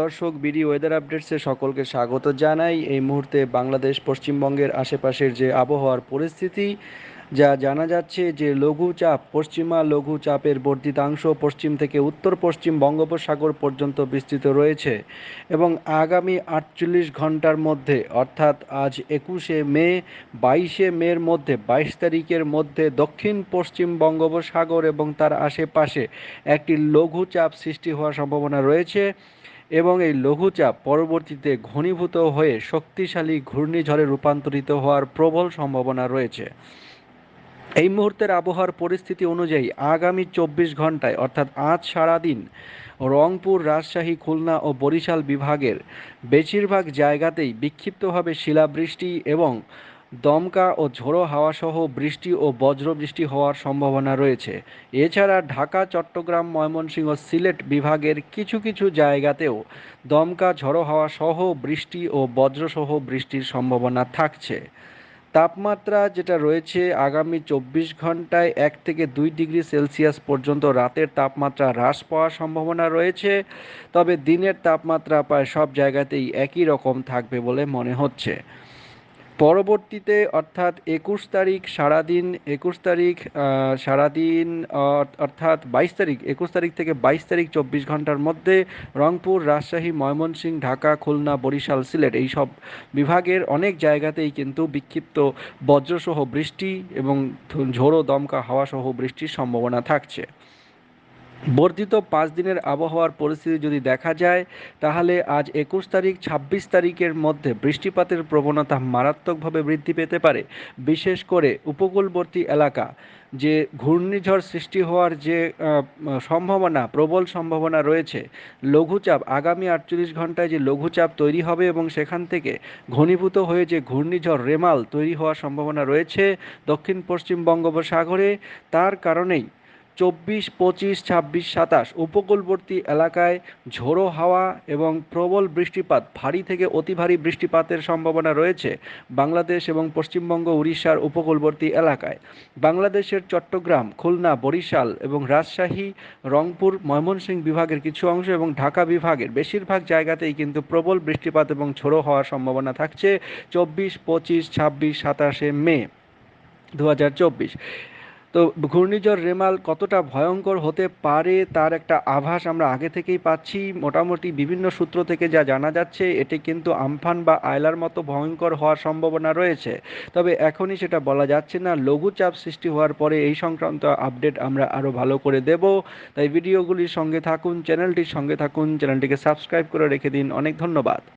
দর্শক, BD weather আপডেটসে সকলকে স্বাগত জানাই। এই মুহূর্তে বাংলাদেশ পশ্চিমবঙ্গের আশেপাশের যে আবহাওয়ার পরিস্থিতি, যা জানা যাচ্ছে যে লঘুচাপ, পশ্চিমা লঘুচাপের বর্ধিতাংশ পশ্চিম থেকে উত্তর পশ্চিম বঙ্গোপসাগর পর্যন্ত বিস্তৃত রয়েছে এবং আগামী আটচল্লিশ ঘণ্টার মধ্যে, অর্থাৎ আজ একুশে মে, বাইশে মের মধ্যে, বাইশ তারিখের মধ্যে দক্ষিণ পশ্চিম বঙ্গোপসাগর এবং তার আশেপাশে একটি লঘুচাপ সৃষ্টি হওয়ার সম্ভাবনা রয়েছে। এবং এই লঘুচাপ পরবর্তীতে ঘনীভূত হয়ে শক্তিশালী ঘূর্ণিঝড়ে রূপান্তরিত হওয়ার প্রবল সম্ভাবনা রয়েছে। এই মুহূর্তের আবহাওয়ার পরিস্থিতি অনুযায়ী আগামী চব্বিশ ঘন্টায় অর্থাৎ আজ সারাদিন, রংপুর, রাজশাহী, খুলনা ও বরিশাল বিভাগের বেশিরভাগ জায়গাতেই বিক্ষিপ্তভাবে শিলাবৃষ্টি এবং দমকা ও ঝোড়ো হাওয়াসহ বৃষ্টি ও বজ্রবৃষ্টি হওয়ার সম্ভাবনা রয়েছে। এছাড়া ঢাকা, চট্টগ্রাম, ময়মনসিংহ সিলেট বিভাগের কিছু কিছু জায়গাতেও দমকা, ঝড়ো হাওয়াসহ বৃষ্টি ও বজ্রসহ বৃষ্টির সম্ভাবনা থাকছে। তাপমাত্রা যেটা রয়েছে আগামী চব্বিশ ঘন্টায় এক থেকে দুই ডিগ্রি সেলসিয়াস পর্যন্ত রাতের তাপমাত্রা হ্রাস পাওয়ার সম্ভাবনা রয়েছে, তবে দিনের তাপমাত্রা প্রায় সব জায়গাতেই একই রকম থাকবে বলে মনে হচ্ছে। পরবর্তীতে অর্থাৎ একুশ তারিখ সারাদিন, একুশ তারিখ সারাদিন অর্থাৎ বাইশ তারিখ, একুশ তারিখ থেকে বাইশ তারিখ চব্বিশ ঘণ্টার মধ্যে রংপুর, রাজশাহী, ময়মনসিংহ, ঢাকা, খুলনা, বরিশাল, সিলেট এই সব বিভাগের অনেক জায়গাতেই কিন্তু বিক্ষিপ্ত বজ্রসহ বৃষ্টি এবং ঝোড়ো দমকা হাওয়াসহ বৃষ্টির সম্ভাবনা থাকছে। বর্ধিত পাঁচ দিনের আবহাওয়ার পরিস্থিতি যদি দেখা যায়, তাহলে আজ একুশ তারিখ, ছাব্বিশ তারিখের মধ্যে বৃষ্টিপাতের প্রবণতা মারাত্মকভাবে বৃদ্ধি পেতে পারে, বিশেষ করে উপকূলবর্তী এলাকা। যে ঘূর্ণিঝড় সৃষ্টি হওয়ার যে সম্ভাবনা, প্রবল সম্ভাবনা রয়েছে, লঘুচাপ, আগামী আটচল্লিশ ঘন্টায় যে লঘুচাপ তৈরি হবে এবং সেখান থেকে ঘনীভূত হয়ে যে ঘূর্ণিঝড় রেমাল তৈরি হওয়ার সম্ভাবনা রয়েছে দক্ষিণ পশ্চিম বঙ্গোপসাগরে, তার কারণেই চব্বিশ, পঁচিশ, ছাব্বিশ, সাতাশ উপকূলবর্তী এলাকায় ঝোড়ো হাওয়া এবং প্রবল বৃষ্টিপাত, ভারী থেকে অতি ভারী বৃষ্টিপাতের সম্ভাবনা রয়েছে বাংলাদেশ এবং পশ্চিমবঙ্গ, উড়িষ্যার উপকূলবর্তী এলাকায়। বাংলাদেশের চট্টগ্রাম, খুলনা, বরিশাল এবং রাজশাহী, রংপুর, ময়মনসিংহ বিভাগের কিছু অংশ এবং ঢাকা বিভাগের বেশিরভাগ জায়গাতেই কিন্তু প্রবল বৃষ্টিপাত এবং ঝোড়ো হওয়ার সম্ভাবনা থাকছে চব্বিশ, পঁচিশ, ছাব্বিশ, সাতাশে মে দু হাজার চব্বিশ। তো ঘূর্ণিঝড় রেমাল কতটা ভয়ঙ্কর হতে পারে তার একটা আভাস আমরা আগে থেকেই পাচ্ছি। মোটামুটি বিভিন্ন সূত্র থেকে যা জানা যাচ্ছে, এটি কিন্তু আমফান বা আয়লার মতো ভয়ঙ্কর হওয়ার সম্ভাবনা রয়েছে। তবে এখনই সেটা বলা যাচ্ছে না। লঘুচাপ সৃষ্টি হওয়ার পরে এই সংক্রান্ত আপডেট আমরা আরও ভালো করে দেব। তাই ভিডিওগুলির সঙ্গে থাকুন, চ্যানেলটির সঙ্গে থাকুন, চ্যানেলটিকে সাবস্ক্রাইব করে রেখে দিন। অনেক ধন্যবাদ।